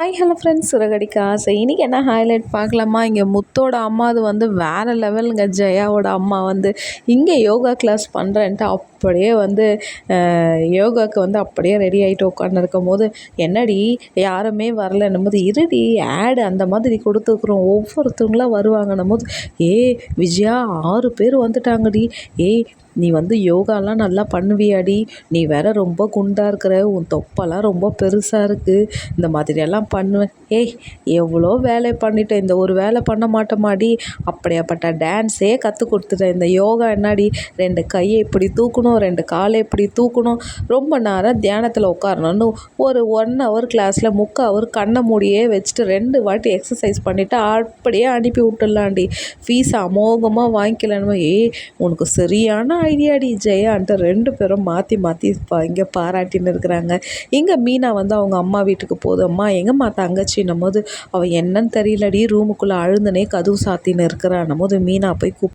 Hi hello friends Siragadikka ஆசை. இன்றைக்கி என்ன ஹைலைட் பார்க்கலாமா? இங்கே முத்தோட அம்மா அது வந்து வேறு லெவலுங்க ஜெயாவோட அம்மா வந்து இங்கே யோகா கிளாஸ் பண்ணுறேன்ட்டு அப்படியே வந்து யோகாவுக்கு வந்து அப்படியே ரெடி ஆகிட்டு உட்காந்துருக்கும் போது என்னடி யாருமே வரலன்னும் போது இருடி ஆடு அந்த மாதிரி கொடுத்துருக்குறோம். ஒவ்வொருத்தவங்களாம் வருவாங்கன்னும் போது ஏ விஜயா ஆறு பேர் வந்துட்டாங்கடி. ஏய் நீ வந்து யோகாலாம் நல்லா பண்ணுவியாடி. நீ வேற ரொம்ப குண்டாக இருக்கிற உன் தொப்பெல்லாம் ரொம்ப பெருசாக இருக்குது இந்த மாதிரியெல்லாம் பண்ணுவேன் ஏய் எவ்வளோ வேலை பண்ணிட்டேன் இந்த ஒரு வேலை பண்ண மாட்டோமாடி. அப்படியாப்பட்ட டான்ஸே கற்றுக் கொடுத்துட்டேன் இந்த யோகா என்னாடி? ரெண்டு கையை இப்படி தூக்கணும் ரெண்டு காலை இப்படி தூக்கணும். ரொம்ப நேரம் தியானத்தில் உட்காரணும்னு ஒரு ஒன் ஹவர் கிளாஸில் முக்கால் அவர் கண்ணை மூடியே வச்சுட்டு ரெண்டு வாட்டி எக்ஸசைஸ் பண்ணிவிட்டு அப்படியே அனுப்பி விட்டுடலாண்டி. ஃபீஸ் அமோகமாக வாங்கிக்கலன்னு ஏய் உனக்கு சரியான ஐடியாடி ஜெயான்ட்டு ரெண்டு பேரும் மாற்றி மாற்றி இங்கே பாராட்டின்னு இருக்கிறாங்க. இங்கே மீனா வந்து அவங்க அம்மா வீட்டுக்கு போதும் அம்மா எங்கம்மா தங்கச்சின்னும் போது அவள் என்னன்னு தெரியலடி ரூமுக்குள்ளே அழுந்தனே கதவு சாத்தின்னு இருக்கிறான்னும் போது மீனா போய் கூப்